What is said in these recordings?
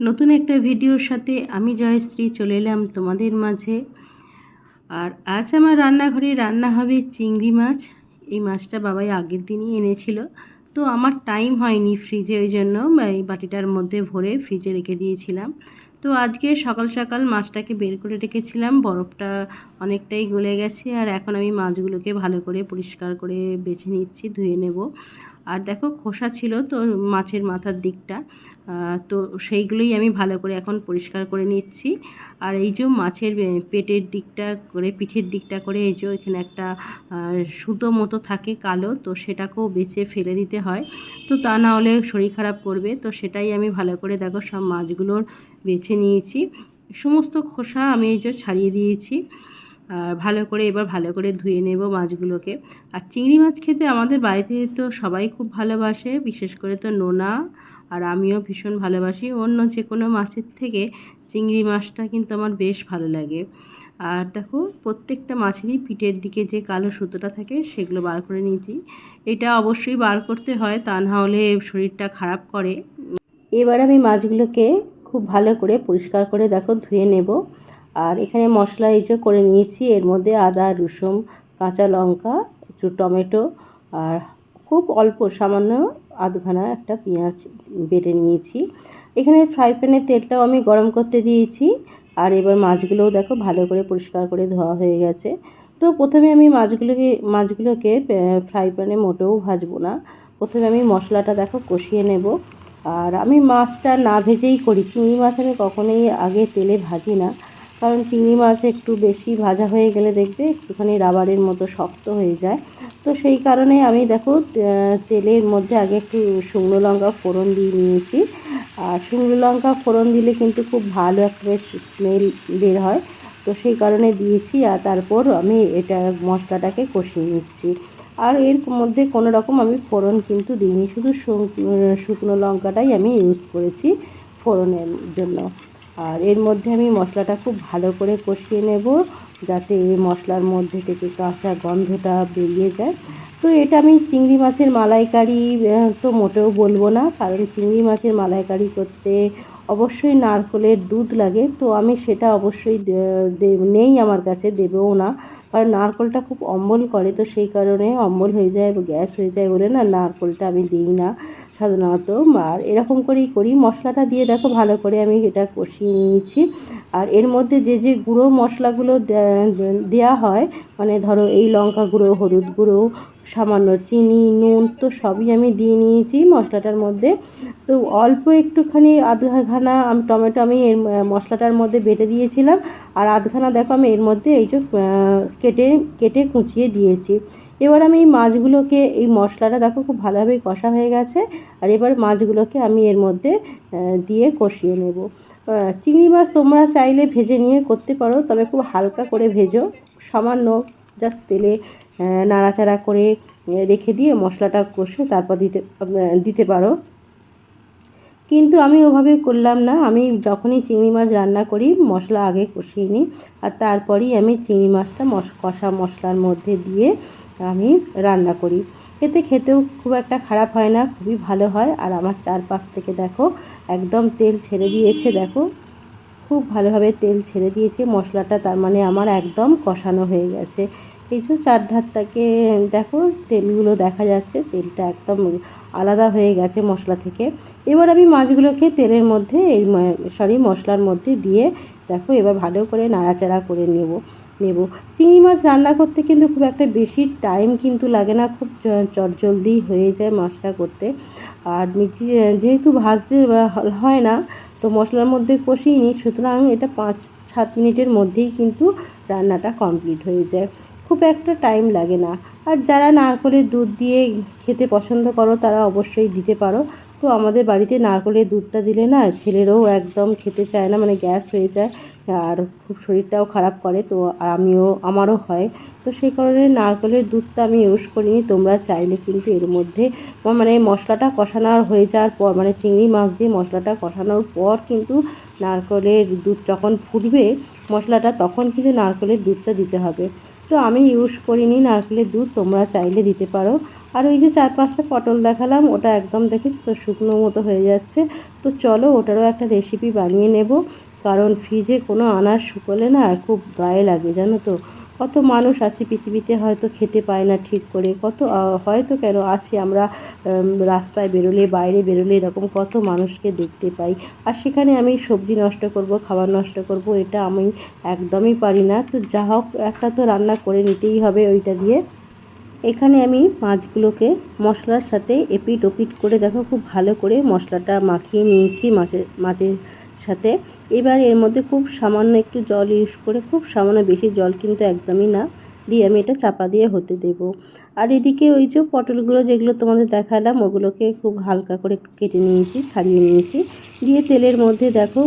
নতুন একটা ভিডিওর সাথে আমি জয়শ্রী চলে এলাম তোমাদের মাঝে। আর আজ আমার রান্নাঘরে রান্না হবে চিংড়ি মাছ। এই মাছটা বাবাই আগের দিনই এনেছিল। তো আমার টাইম হয়নি ফ্রিজে ওই জন্য এই বাটিটার মধ্যে ভরে ফ্রিজে রেখে দিয়েছিলাম। তো আজকে সকাল সকাল মাছটাকে বের করে রেখেছিলাম। বরফটা অনেকটাই গলে গেছে। আর এখন আমি মাছগুলোকে ভালো করে পরিষ্কার করে বেছে নিচ্ছি, ধুয়ে নেব। আর দেখো খোসা ছিল তো মাছের মাথার দিকটা তো সেইগুলোই আমি ভালো করে এখন পরিষ্কার করে নিচ্ছি। আর এই যে মাছের পেটের দিকটা করে, পিঠের দিকটা করে, এই যে এখানে একটা সুতো মতো থাকে কালো, তো সেটাকেও বেছে ফেলে দিতে হয়। তো তা না হলে শরীর খারাপ করবে, তো সেটাই আমি ভালো করে দেখো সব মাছগুলোর বেছে নিয়েছি। সমস্ত খোসা আমি এই যে ছাড়িয়ে দিয়েছি। ভালো করে এবার ভালো করে ধুয়ে নেব মাছগুলোকে। আর চিংড়ি মাছ খেতে আমাদের বাড়িতে তো সবাই খুব ভালোবাসে, বিশেষ করে তো নোনা। আর আমিও ভীষণ ভালোবাসি। অন্য যে কোনো মাছের থেকে চিংড়ি মাছটা কিন্তু আমার বেশ ভালো লাগে। আর দেখো, প্রত্যেকটা মাছেরই পিঠের দিকে যে কালো সুতোটা থাকে, সেগুলো বার করে নিয়েছি। এটা অবশ্যই বার করতে হয়, তা না হলে শরীরটা খারাপ করে। এবার আমি মাছগুলোকে খুব ভালো করে পরিষ্কার করে দেখো ধুয়ে নেব। আর এখানে মশলা এই যে করে নিয়েছি, এর মধ্যে আদা, রসুন, কাঁচা লঙ্কা, একটু টমেটো আর খুব অল্প, সামান্য আধখানা একটা পেঁয়াজ বেটে নিয়েছি। এখানে ফ্রাই প্যানে তেলটাও আমি গরম করতে দিয়েছি আর এবার মাছগুলোও দেখো ভালো করে পরিষ্কার করে ধোয়া হয়ে গেছে। তো প্রথমে আমি মাছগুলোকে মাছগুলোকে ফ্রাই প্যানে মোটেও ভাজবো না। প্রথমে আমি মশলাটা দেখো কষিয়ে নেব আর আমি মাছটা না ভেজেই করি, চিংড়ি মাছ আমি কখনোই আগে তেলে ভাজি না। কারণ চিংড়ি মাছ একটু বেশি ভাজা হয়ে গেলে দেখবে একটুখানি রাবারের মতো শক্ত হয়ে যায়। তো সেই কারণে আমি দেখো তেলের মধ্যে আগে একটু শুকনো লঙ্কা ফোড়ন দিয়ে নিয়েছি। আর শুকনো লঙ্কা ফোড়ন দিলে কিন্তু খুব ভালো একটা স্মেল বের হয়। তো সেই কারণে দিয়েছি আর তারপর আমি এটা মশলাটাকে কষিয়ে নিচ্ছি। আর এর মধ্যে কোনো রকম আমি ফোড়ন কিন্তু দিইনি, শুধু শুকনো লঙ্কাটাই আমি ইউজ করেছি ফোড়নের জন্য। আর এর মধ্যে আমি মশলাটা খুব ভালো করে কষিয়ে নেব যাতে এই মশলার মধ্যে থেকে কাঁচা গন্ধটা বেরিয়ে যায়। তো এটা আমি চিংড়ি মাছের মালাইকারি তো মোটেও বলব না, কারণ চিংড়ি মাছের মালাইকারি করতে অবশ্যই নারকলের দুধ লাগে। তো আমি সেটা অবশ্যই নেই আমার কাছে দেবেও না। কারণ নারকলটা খুব অম্বল করে, তো সেই কারণে অম্বল হয়ে যায়, গ্যাস হয়ে যায় বলে না, নারকলটা আমি দিই না। সাধারণত আর এরকম করেই করি। মশলাটা দিয়ে দেখো ভালো করে আমি এটা কষিয়ে নিয়েছি। আর এর মধ্যে যে যে গুঁড়ো মশলাগুলো দেওয়া হয় মানে ধরো এই লঙ্কা গুঁড়ো, হলুদ গুঁড়ো, সামান্য চিনি, নুন, তো সবই আমি দিয়ে নিয়েছি মশলাটার মধ্যে। তো অল্প একটুখানি আধখানা আমি, টমেটো আমি এর মশলাটার মধ্যে বেটে দিয়েছিলাম। আর আধখানা দেখো আমি এর মধ্যে এই যে কেটে কেটে কুচিয়ে দিয়েছি। এবার আমি এই মাছগুলোকে, এই মশলাটা দেখো খুব ভালোভাবে কষা হয়ে গেছে। আর এবার মাছগুলোকে আমি এর মধ্যে দিয়ে কষিয়ে নেব। চিংড়ি মাছ তোমরা চাইলে ভেজে নিয়ে করতে পারো, তবে খুব হালকা করে ভেজো। সামান্য জাস্ট তেলে নাড়াচাড়া করে রেখে দিয়ে মশলাটা কষে তারপর দিতে দিতে পারো। কিন্তু আমি ওভাবে করলাম না, আমি যখনই চিংড়ি মাছ রান্না করি, মশলা আগে কষিয়ে নিই, আর তারপরেই আমি চিংড়ি মাছটা মশ, কষা মশলার মধ্যে দিয়ে আমি রান্না করি। এতে খেতেও খুব একটা খারাপ হয় না, খুবই ভালো হয়, আর আমার চারপাশ থেকে দেখো একদম তেল ছেড়ে দিয়েছে, দেখো। খুব ভালোভাবে তেল ছেড়ে দিয়েছে, মশলাটা তার মানে আমার একদম কষানো হয়ে গেছে। এই যে চারধারটাকে দেখো, তেলগুলো দেখা যাচ্ছে, তেলটা একদম আলাদা হয়ে গেছে মশলা থেকে। এবার আমি মাছগুলোকে তেলের মধ্যে, এই সরি, মশলার মধ্যে দিয়ে, দেখো, এবার ভালো করে নাড়াচাড়া করে নেব নেব। চিংড়ি মাছ রান্না করতে কিন্তু খুব একটা বেশি টাইম কিন্তু লাগে না, খুব চটজলদি হয়ে যায় মাছটা করতে। আর মিচি যেহেতু ভাজতে হয় না, তো মশলার মধ্যে কষিয়ে নিই। সুতরাং এটা পাঁচ, সাত মিনিটের মধ্যেই কিন্তু রান্নাটা কমপ্লিট হয়ে যায়। খুব একটা টাইম লাগে না। আর যারা নারকলের দুধ দিয়ে খেতে পছন্দ করো, তারা অবশ্যই দিতে পারো। তো আমাদের বাড়িতে নারকলের দুধটা দিলে না, ছেলেরও একদম খেতে চায় না মানে গ্যাস হয়ে যায়। আর খুব শরীরটাও খারাপ করে, তো আমিও, আমারও হয়। তো সেই কারণে নারকেলের দুধটা আমি ইউজ করিনি, তোমরা চাইলে কিন্তু এর মধ্যে মানে মশলাটা কষানোর হয়ে যাওয়ার পর মানে চিংড়ি মাছ দিয়ে মশলাটা কষানোর পর কিন্তু নারকেলের দুধ যখন ফুটবে, মশলাটা তখন কিন্তু নারকেলের দুধটা দিতে হবে। তো আমি ইউজ করিনি নারকেলের দুধ, তোমরা চাইলে দিতে পারো। আর ওই যে চার পাঁচটা পটল দেখালাম, ওটা একদম দেখেছি তো, শুকনো মতো হয়ে যাচ্ছে। তো চলো ওটারও একটা রেসিপি বানিয়ে নেব, কারণ ফ্রিজে কোনো আনাজ শুকোলে না খুব গায়ে লাগে, জানো তো? কত মানুষ আছে পৃথিবীতে হয়তো খেতে পায় না ঠিক করে, কত হয়তো কেন আছে আমরা রাস্তায় বেরোলে, বাইরে বেরোলে এরকম কত মানুষকে দেখতে পাই। আর সেখানে আমি সবজি নষ্ট করব, খাবার নষ্ট করব, এটা আমি একদমই পারি না। তো যা হোক, একটা তো রান্না করে নিতেই হবে ওইটা দিয়ে। এখানে আমি মাছগুলোকে মশলার সাথে এপিট ওপিট করে দেখো, খুব ভালো করে মশলাটা মাখিয়ে নিয়েছি মাছের মাছের সাথে। এবার এর মধ্যে খুব সামান্য একটু জল ইউজ করে, খুব সামান্য বেশি জল কিন্তু একদমই না, দিয়ে আমি এটা চাপা দিয়ে হতে দেব। আর এদিকে ওই যে পটলগুলো যেগুলো তোমাদের দেখালাম, ওগুলোকে খুব হালকা করে কেটে নিয়েছি, ছাড়িয়ে নিয়েছি। দিয়ে তেলের মধ্যে দেখো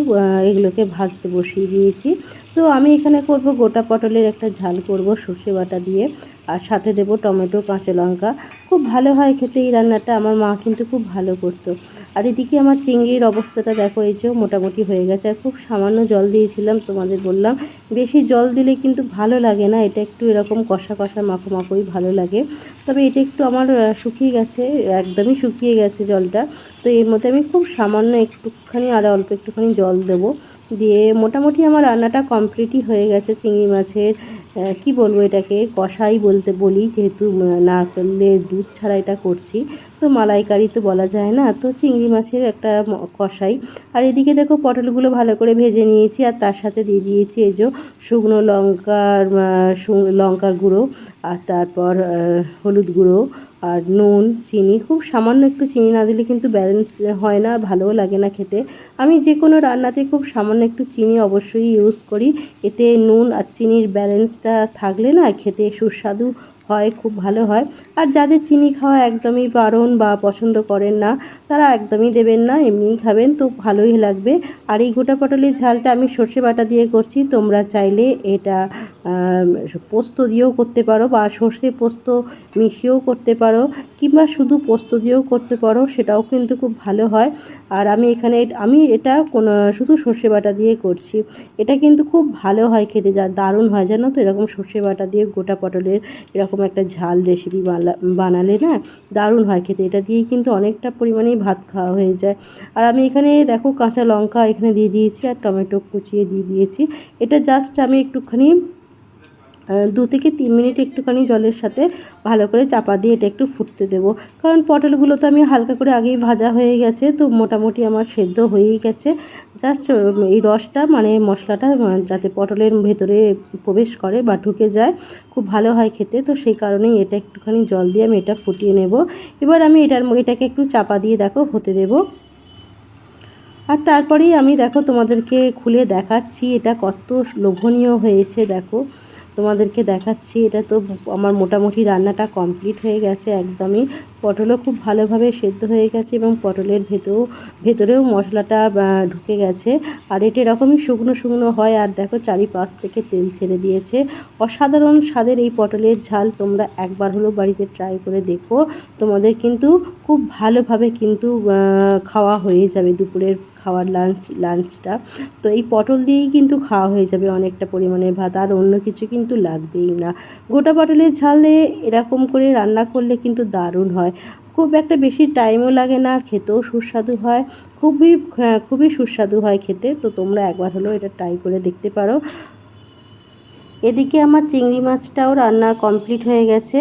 এগুলোকে ভাজতে বসিয়ে দিয়েছি। তো আমি এখানে করব গোটা পটলের একটা ঝাল করব সর্ষে বাটা দিয়ে। আর সাথে দেব টমেটো, কাঁচা লঙ্কা। খুব ভালো হয় খেতে এই রান্নাটা, আমার মা কিন্তু খুব ভালো করতো। আর এদিকে আমার চিংড়ির অবস্থাটা দেখো, এই যে মোটামুটি হয়ে গেছে। আর খুব সামান্য জল দিয়েছিলাম, তোমাদের বললাম। বেশি জল দিলে কিন্তু ভালো লাগে না, এটা একটু এরকম কষা কষা, মাখো মাখোই ভালো লাগে। তবে এটা একটু আমার শুকিয়ে গেছে, একদমই শুকিয়ে গেছে জলটা। তো এর মধ্যে আমি খুব সামান্য একটুখানি আর অল্প একটুখানি জল দেবো। দিয়ে মোটামুটি আমার রান্নাটা কমপ্লিটই হয়ে গেছে চিংড়ি মাছের কি বলব এটাকে? কষাই বলতে বলি যেহেতু না করলে দুধ ছাড়া এটা করছি। তো মালাইকারি তো বলা যায় না, তো চিংড়ি মাছের একটা কষাই। আর এদিকে দেখো পটলগুলো ভালো করে ভেজে নিয়েছি, আর তার সাথে দিয়ে দিয়েছি এই যে শুকনো লঙ্কার লঙ্কার গুঁড়ো, আর তারপর হলুদ গুঁড়ো, আর নুন, চিনি, খুব সামান্য একটু চিনি না দিলে কিন্তু ব্যালেন্স হয় না, ভালোও লাগে না খেতে। আমি যে কোনো রান্নাতে খুব সামান্য একটু চিনি অবশ্যই ইউজ করি, এতে নুন আর চিনির ব্যালেন্সটা থাকলে না খেতে সুস্বাদু হয়, খুব ভালো হয়। আর যাদের চিনি খাওয়া একদমই বারণ বা পছন্দ করেন না, তারা একদমই দেবেন না, এমনিই খাবেন, তো ভালোই লাগবে। আর এই গোটা পটলের ঝালটা আমি সর্ষে বাটা দিয়ে করছি, তোমরা চাইলে এটা পোস্ত দিয়েও করতে পারো বা সর্ষে পোস্ত মিশিয়েও করতে পারো কিংবা শুধু পোস্ত দিয়েও করতে পারো, সেটাও কিন্তু খুব ভালো হয়। আর আমি এখানে আমি এটা কোনো, শুধু সর্ষে বাটা দিয়ে করছি। এটা কিন্তু খুব ভালো হয় খেতে, যা দারুণ হয়, জানো তো? এরকম সর্ষে বাটা দিয়ে গোটা পটলের এরকম একটা ঝাল রেসিপি বানালে না দারুণ হয় খেতে। এটা দিয়েই কিন্তু অনেকটা পরিমাণেই ভাত খাওয়া হয়ে যায়। আর আমি এখানে দেখো কাঁচা লঙ্কা এখানে দিয়ে দিয়েছি আর টমেটো কুচিয়ে দিয়ে দিয়েছি। এটা জাস্ট আমি একটুখানি দু থেকে তিন মিনিট একটুখানি জলের সাথে ভালো করে চাপা দিয়ে এটা একটু ফুটতে দেবো। কারণ পটলগুলো তো আমি হালকা করে আগেই ভাজা হয়ে গেছে, তো মোটামুটি আমার সেদ্ধ হয়েই গেছে। জাস্ট এই রসটা মানে মশলাটা যাতে পটলের ভেতরে প্রবেশ করে বা ঢুকে যায়, খুব ভালো হয় খেতে। তো সেই কারণেই এটা একটুখানি জল দিয়ে আমি এটা ফুটিয়ে নেব। এবার আমি এটার এটাকে একটু চাপা দিয়ে দেখো, হতে দেবো। আর তারপরেই আমি দেখো তোমাদেরকে খুলে দেখাচ্ছি এটা কত লোভনীয় হয়েছে, দেখো। তোমাদেরকে দেখাচ্ছি, এটা তো আমার মোটামুটি রান্নাটা কমপ্লিট হয়ে গেছে একদমই। পটলও খুব ভালোভাবে সেদ্ধ হয়ে গেছে এবং পটলের ভেতরেও ভেতরেও মশলাটা ঢুকে গেছে। আর এটা এরকমই শুকনো শুকনো হয় আর দেখো চারিপাশ থেকে তেল ছেড়ে দিয়েছে। অসাধারণ স্বাদের এই পটলের ঝাল তোমরা একবার হলেও বাড়িতে ট্রাই করে দেখো। তোমাদের কিন্তু খুব ভালোভাবে কিন্তু খাওয়া হয়ে যাবে দুপুরের খাওয়ার লাঞ্চ লাঞ্চটা তো এই পটল দিয়েই কিন্তু খাওয়া হয়ে যাবে অনেকটা পরিমাণে ভাত আর অন্য কিছু কিন্তু লাগবেই না। গোটা পটলের ঝালে এরকম করে রান্না করলে কিন্তু দারুণ হয়। খুব একটা বেশি টাইমও লাগে না খেতেও সুস্বাদু হয়। খুবই হ্যাঁ, খুবই সুস্বাদু হয় খেতে। তো তোমরা একবার হলেও এটা ট্রাই করে দেখতে পারো। এদিকে আমার চিংড়ি মাছটাও রান্না কমপ্লিট হয়ে গেছে।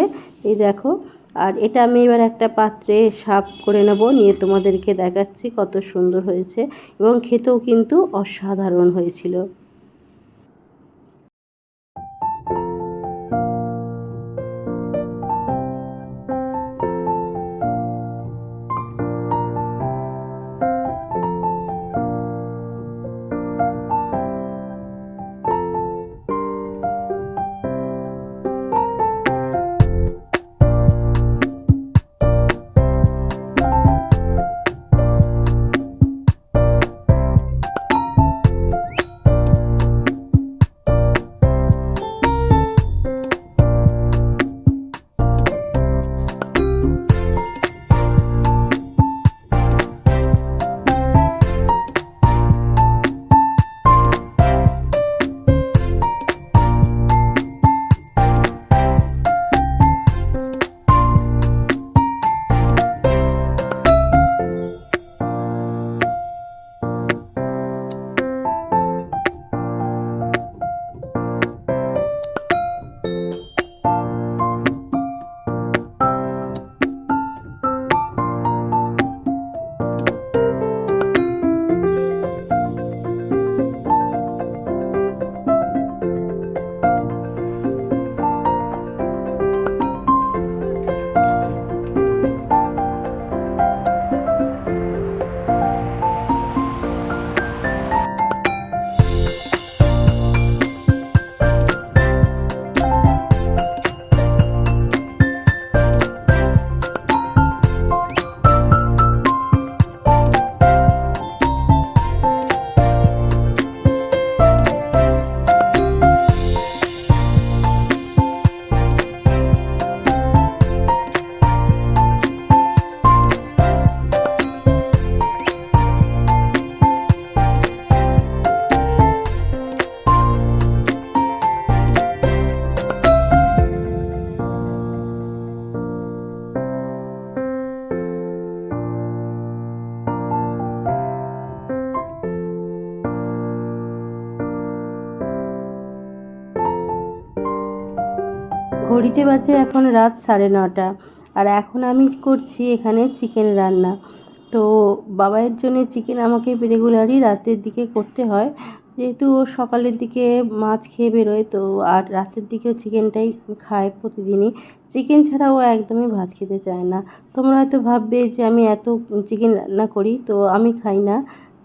এই দেখো আর এটা আমি এবার একটা পাত্রে সাফ করে নেব, নিয়ে তোমাদেরকে দেখাচ্ছি কত সুন্দর হয়েছে এবং খেতেও কিন্তু অসাধারণ হয়েছিল। ঘড়িতে বাজে এখন রাত সাড়ে নটা। আর এখন আমি করছি এখানে চিকেন রান্না। তো বাবাইয়ের জন্য চিকেন আমাকে রেগুলারই রাতের দিকে করতে হয়। যেহেতু ও সকালের দিকে মাছ খেয়ে বেরোয়, তো আর রাতের দিকেও চিকেনটাই খায় প্রতিদিনই। চিকেন ছাড়া ও একদমই ভাত খেতে চায় না। তোমরা হয়তো ভাববে যে আমি এত চিকেন রান্না করি, তো আমি খাই না।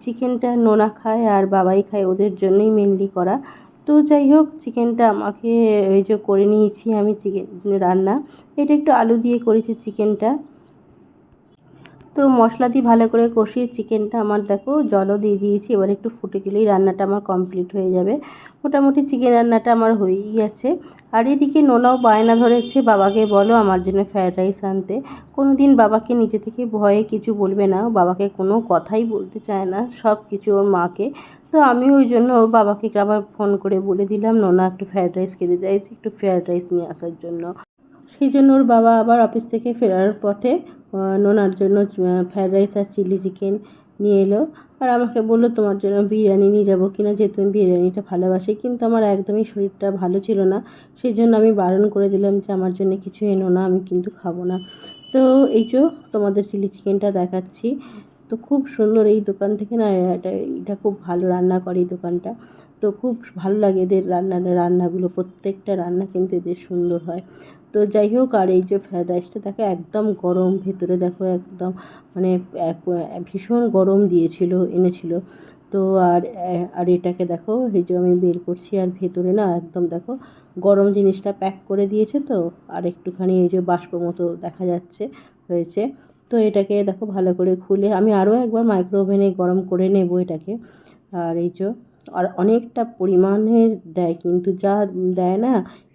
চিকেনটা নোনা খায় আর বাবাই খায়, ওদের জন্যই মেনলি করা। তো যাই হোক, চিকেনটা আমাকে ওই যে করে নিয়েছি আমি চিকেন রান্না। এটা একটু আলু দিয়ে করেছি চিকেনটা। তো মশলা দিয়ে ভালো করে কষিয়ে চিকেনটা আমার দেখো জলও দিয়ে দিয়েছি। এবার একটু ফুটে গেলেই রান্নাটা আমার কমপ্লিট হয়ে যাবে। মোটামুটি চিকেন রান্নাটা আমার হয়েই গেছে। আর এদিকে নোনাও বায়না ধরেছে, বাবাকে বলো আমার জন্য ফ্রায়েড রাইস আনতে। কোনো দিন বাবাকে নিজে থেকে ভয়ে কিছু বলবে না, বাবাকে কোনো কথাই বলতে চায় না সব কিছু ওর মাকে। তো আমি ওই জন্য বাবাকে আবার ফোন করে বলে দিলাম, নোনা, একটু ফ্রায়েড রাইস খেতে চাইছি, একটু ফ্রায়েড রাইস নিয়ে আসার জন্য। সেই জন্য ওর বাবা আবার অফিস থেকে ফেরার পথে নোনার জন্য ফ্রায়েড রাইস আর চিলি চিকেন নিয়ে এলো। আর আমাকে বলল, তোমার জন্য বিরিয়ানি নিয়ে যাব কিনা? যেহেতু আমি বিরিয়ানিটা ভালোবাসি, কিন্তু আমার একদমই শরীরটা ভালো ছিল না। সেই জন্য আমি বারণ করে দিলাম যে, আমার জন্য কিছু এনো না, আমি কিন্তু খাব না। তো এই যে তোমাদের চিলি চিকেনটা দেখাচ্ছি। তো খুব সুন্দর এই দোকান থেকে না, এটা এটা খুব ভালো রান্না করে এই দোকানটা। তো খুব ভালো লাগে এদের রান্না রান্নাগুলো। প্রত্যেকটা রান্না কিন্তু এদের সুন্দর হয়। তো যাই হোক, আর এই যে ফ্রায়েড রাইসটা দেখো একদম গরম, ভেতরে দেখো একদম মানে ভীষণ গরম দিয়েছিল, এনেছিল। তো আর আর এটাকে দেখো, এই যে আমি বের করছি, আর ভেতরে না একদম দেখো গরম জিনিসটা প্যাক করে দিয়েছে তো, আর একটুখানি এই যে বাষ্প মতো দেখা যাচ্ছে, হয়েছে। তো এটাকে দেখো ভালো করে খুলে, আমি আরও একবার মাইক্রো ওভেনে গরম করে নেব এটাকে। আর এই যে আর অনেকটা পরিমাণের দেয়, কিন্তু যা দেয় না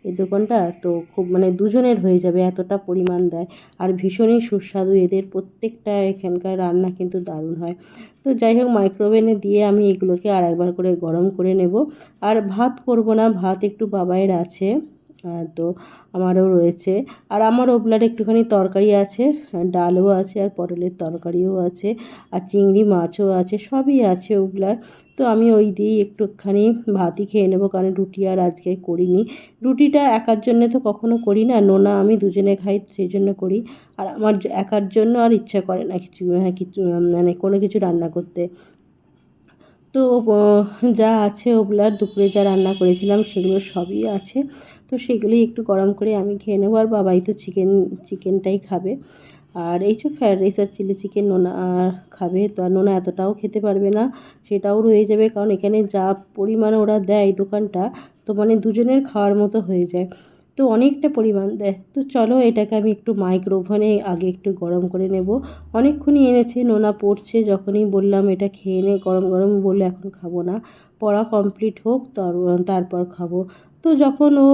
এই দোকানটা, তো খুব মানে দুজনের হয়ে যাবে, এতটা পরিমাণ দেয়। আর ভীষণই সুস্বাদু, এদের প্রত্যেকটা এখানকার রান্না কিন্তু দারুণ হয়। তো যাই হোক মাইক্রোওভেনে দিয়ে আমি এগুলোকে আর একবার করে গরম করে নেব। আর ভাত করব না, ভাত একটু বাবাইয়ের আছে। তো আমারও রয়েছে। আর আমার ওবলার একটুখানি তরকারি আছে, ডালও আছে আর পটলের তরকারিও আছে আর চিংড়ি মাছও আছে, সবই আছে ওগুলার তো আমি ওই দিয়েই একটুখানি ভাতই খেয়ে নেব, কারণ রুটি আর আজকে করিনি। রুটিটা একার জন্যে তো কখনো করি না, নোনা আমি দুজনে খাই সেই জন্য করি। আর আমার একার জন্য আর ইচ্ছা করে না কিছু হ্যাঁ কিছু মানে কোনো কিছু রান্না করতে। তো যা আছে ওগুলার দুপুরে যা রান্না করেছিলাম সেগুলো সবই আছে। তো সেগুলোই একটু গরম করে আমি খেয়ে নেব আর বাবাই তো চিকেন চিকেনটাই খাবে। আর এই যে ফ্রায়েড রাইস আর চিলি চিকেন নোনা খাবে, তো আর নোনা এতটাও খেতে পারবে না, সেটাও রয়ে যাবে, কারণ এখানে যা পরিমাণ ওরা দেয় দোকানটা, তো মানে দুজনের খাওয়ার মতো হয়ে যায়। তো অনেকটা পরিমাণ দেয়। তো চলো এটাকে আমি একটু মাইক্রো ওভেনে আগে একটু গরম করে নেব। অনেকক্ষণই এনেছে, নোনা পড়ছে, যখনই বললাম এটা খেয়ে নে, গরম গরম বললে এখন খাব না। পড়া কমপ্লিট হোক তারপর খাব। তো যখন ও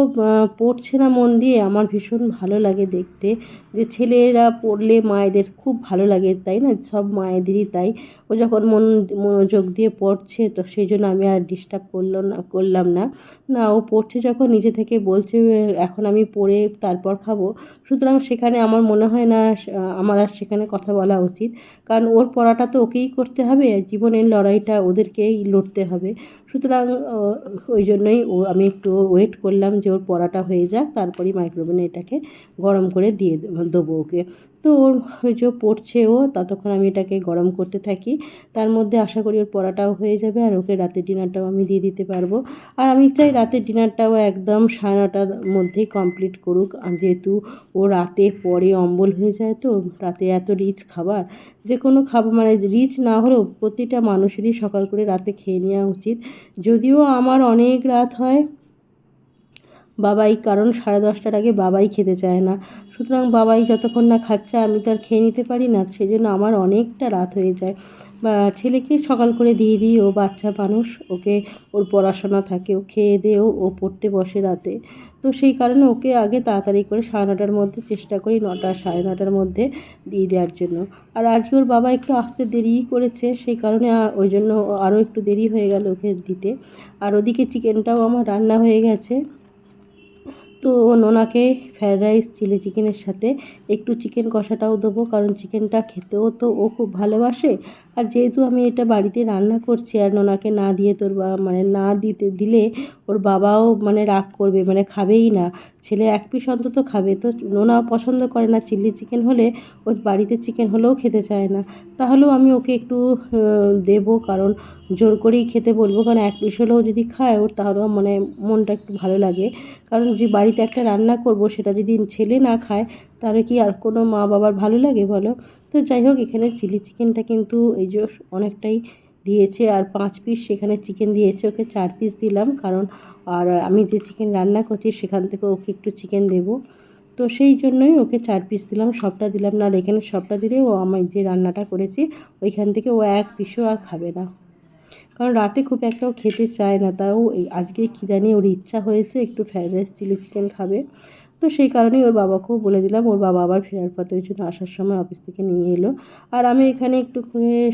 পড়ছে না মন দিয়ে আমার ভীষণ ভালো লাগে দেখতে। যে ছেলেরা পড়লে মায়েদের খুব ভালো লাগে, তাই না? সব মায়েদেরই তাই। ও যখন মন, মনোযোগ দিয়ে পড়ছে, তো সেই জন্য আমি আর ডিস্টার্ব করল না, করলাম না। না, ও পড়ছে যখন নিজে থেকে বলছে, এখন আমি পড়ে তারপর খাব। সুতরাং সেখানে আমার মনে হয় না আমার আর সেখানে কথা বলা উচিত। কারণ ওর পড়াটা তো ওকেই করতে হবে জীবনের লড়াইটা ওদেরকেই লড়তে হবে। সুতরাং ওই জন্যই ও, আমি একটু ওয়েট করলাম যে ওর পড়াটা হয়ে যাক, তারপরেই মাইক্রোওভেনে এটাকে গরম করে দিয়ে দেবো ওকে। তো ওর যে পড়ছে ও, ততক্ষণ আমি এটাকে গরম করতে থাকি। তার মধ্যে আশা করি ওর পড়াটাও হয়ে যাবে আর ওকে রাতের ডিনারটাও আমি দিয়ে দিতে পারব। আর আমি চাই রাতের ডিনারটাও একদম সাড়ে নটার মধ্যেই কমপ্লিট করুক। যেহেতু ও রাতে পরে অম্বল হয়ে যায়, তো রাতে এত রিচ খাবার, যে কোনো খাবার মানে রিচ না হলেও প্রতিটা মানুষেরই সকাল করে রাতে খেয়ে নেওয়া উচিত। যদিও আমার অনেক রাত হয় বাবাই, কারণ সাড়ে দশটার আগে বাবাই খেতে চায় না। সুতরাং বাবাই যতক্ষণ না খাচ্ছে, আমি তো আর খেয়ে নিতে পারি না সেই জন্য আমার অনেকটা রাত হয়ে যায়। বা, ছেলেকে সকাল করে দিয়ে দিই, ও বাচ্চা মানুষ, ওকে ওর পড়াশোনা থাকে, ও খেয়ে দেও ও পড়তে বসে রাতে। তো সেই কারণে ওকে আগে তাড়াতাড়ি করে সাড়ে নটার মধ্যে চেষ্টা করি, নটা, সাড়ে নটার মধ্যে দিয়ে দেওয়ার জন্য। আর আজকে ওর বাবা একটু আসতে দেরিই করেছে, সেই কারণে ওই জন্য আরও একটু দেরি হয়ে গেল ওকে দিতে। আর ওদিকে চিকেনটাও আমার রান্না হয়ে গেছে। তো নোনাকে ফ্রায়েড রাইস, চিলি চিকেনের সাথে একটু চিকেন কষাটাও দেবো, কারণ চিকেনটা খেতেও তো ও খুব ভালোবাসে। আর যেহেতু আমি এটা বাড়িতে রান্না করছি আর নোনাকে না দিয়ে তোর বা মানে না দিতে, দিলে ওর বাবাও মানে রাগ করবে মানে খাবেই না। ছেলে এক পিস অন্তত খাবে। তো নোনা পছন্দ করে না চিলি চিকেন হলে ওর বাড়িতে চিকেন হলেও খেতে চায় না। তাহলেও আমি ওকে একটু দেবো কারণ জোর করেই খেতে বলব। কারণ এক পিস হলেও যদি খায় ওর তাহলেও মানে মনটা একটু ভালো লাগে। কারণ যে বাড়িতে একটা রান্না করব সেটা যদি ছেলে না খায় তাহলে কি আর কোনো মা বাবার ভালো লাগে বলো? তো যাই হোক, এখানে চিলি চিকেনটা কিন্তু এই যে অনেকটাই দিয়েছে আর পাঁচ পিস সেখানে চিকেন দিয়েছে, ওকে চার পিস দিলাম। কারণ আর আমি যে চিকেন রান্না করছি সেখান থেকে ওকে একটু চিকেন দেবো। তো সেই জন্যই ওকে চার পিস দিলাম, সবটা দিলাম না, আর এখানে সবটা দিলে ও আমি যে রান্নাটা করেছি, ওইখান থেকে ও এক পিসও আর খাবে না। কারণ রাতে খুব একটাও খেতে চায় না, তাও আজকে কী জানি ওর ইচ্ছা হয়েছে একটু ফ্রাইড রাইস চিলি চিকেন খাবে। তো সেই কারণেই ওর বাবাকেও বলে দিলাম, ওর বাবা আবার ফেরার পথে ওই জন্য আসার সময় অফিস থেকে নিয়ে এলো। আর আমি এখানে একটু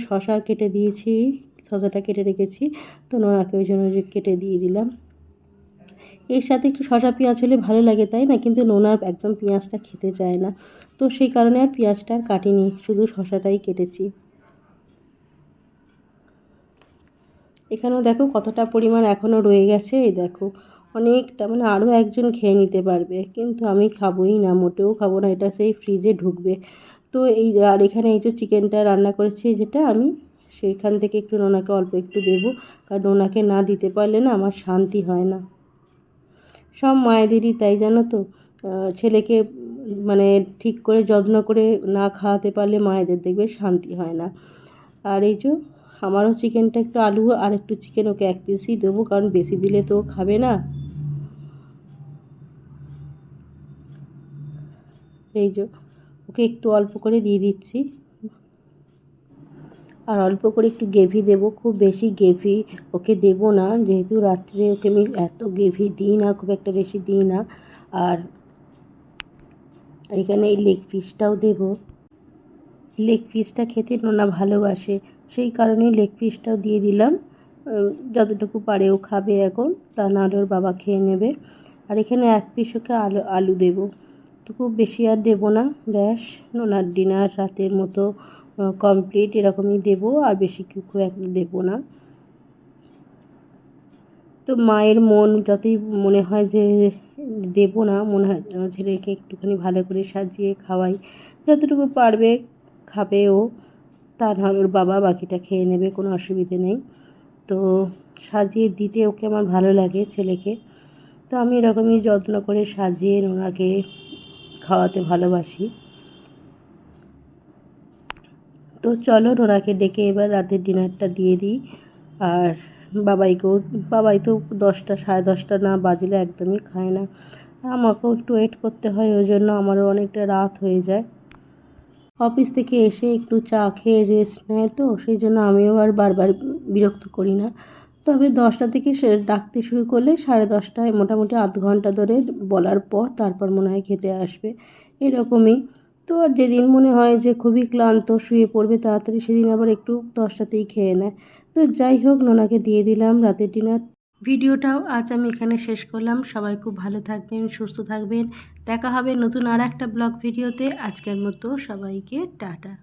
শশা কেটে দিয়েছি, শশাটা কেটে রেখেছি, তো নোনাকে ওই জন্য কেটে দিয়ে দিলাম। এর সাথে একটু শশা পেঁয়াজ হলে ভালো লাগে, তাই না? কিন্তু নোনার একদম পেঁয়াজটা খেতে চায় না। তো সেই কারণে আর পেঁয়াজটা আর কাটিনি, শুধু শশাটাই কেটেছি। এখানেও দেখো কতটা পরিমাণ এখনও রয়ে গেছে, এই দেখো। অনেকটা মানে আরও একজন খেয়ে নিতে পারবে। কিন্তু আমি খাবোই না, মোটেও খাব না, এটা সেই ফ্রিজে ঢুকবে। তো এই আর এখানে এই যে চিকেনটা রান্না করেছি, যেটা আমি সেইখান থেকে একটু নোনাকে অল্প একটু দেবো। কারণ নোনাকে না দিতে পারলে না আমার শান্তি হয় না। সব মায়েদেরই তাই, জানো তো? ছেলেকে মানে ঠিক করে, যত্ন করে না খাওয়াতে পারলে মায়েদের দেখবে শান্তি হয় না। আর এই যে, আমারও চিকেনটা একটু আলু আর একটু চিকেন ওকে এক পিসই দেবো, কারণ বেশি দিলে তো খাবে না। এই যে, ওকে একটু অল্প করে দিয়ে দিচ্ছি। আর অল্প করে একটু গেভি দেব, খুব বেশি গেভি ওকে দেব না, যেহেতু রাত্রে ওকে আমি এত গেভি দিই না, খুব একটা বেশি দিই না। আর এখানে এই লেগ পিসটাও দেব। লেগ পিসটা খেতে নোনা ভালোবাসে, সেই কারণেই লেগ পিসটাও দিয়ে দিলাম। যতটুকু পারে ও খাবে এখন, তা নাহলে ওর বাবা খেয়ে নেবে। আর এখানে এক পিস ওকে আলু আলু দেবো। তো খুব বেশি আর দেবো না। ব্যাস, নোনার ডিনার রাতের মতো কমপ্লিট এরকমই দেবো, আর বেশি খুব একটা দেবো না। তো মায়ের মন যতই মনে হয় যে দেবো না, মনে হয় ছেলেকে একটুখানি ভালো করে সাজিয়ে খাওয়াই। যতটুকু পারবে খাবে ও, তা নাহলে ওর বাবা বাকিটা খেয়ে নেবে, কোনো অসুবিধে নেই। তো সাজিয়ে দিতে ওকে আমার ভালো লাগে ছেলেকে। তো আমি এরকমই যত্ন করে সাজিয়ে ওনাকে খাওয়াতে ভালোবাসি। তো চলো ওনাকে ডেকে এবার রাতের ডিনারটা দিয়ে দিই। আর বাবাইকেও, বাবাই তো দশটা, সাড়ে দশটা না বাজলে একদমই খায় না। আমাকেও একটু ওয়েট করতে হয়, ওই জন্য আমারও অনেকটা রাত হয়ে যায়। অফিস থেকে এসে একটু চা খেয়ে রেস্ট নেয় তো, সেই জন্য আমিও আর বারবার বিরক্ত করি না। তবে দশটা থেকে সে ডাকতে শুরু করলে সাড়ে দশটায় মোটামুটি আধ ঘণ্টা ধরে বলার পর তারপর মনে হয় খেতে আসবে। এরকমই। তো আর যেদিন মনে হয় যে খুবই ক্লান্ত, শুয়ে পড়বে তাড়াতাড়ি সেদিন আবার একটু দশটাতেই খেয়ে নেয়। তো যাই হোক, নোনাকে দিয়ে দিলাম রাতের ডিনার। ভিডিওটাও আজ আমি এখানে শেষ করলাম। সবাই খুব ভালো থাকবেন, সুস্থ থাকবেন। দেখা হবে নতুন আর একটা ব্লগ ভিডিওতে। আজকের মতো সবাইকে টাটা।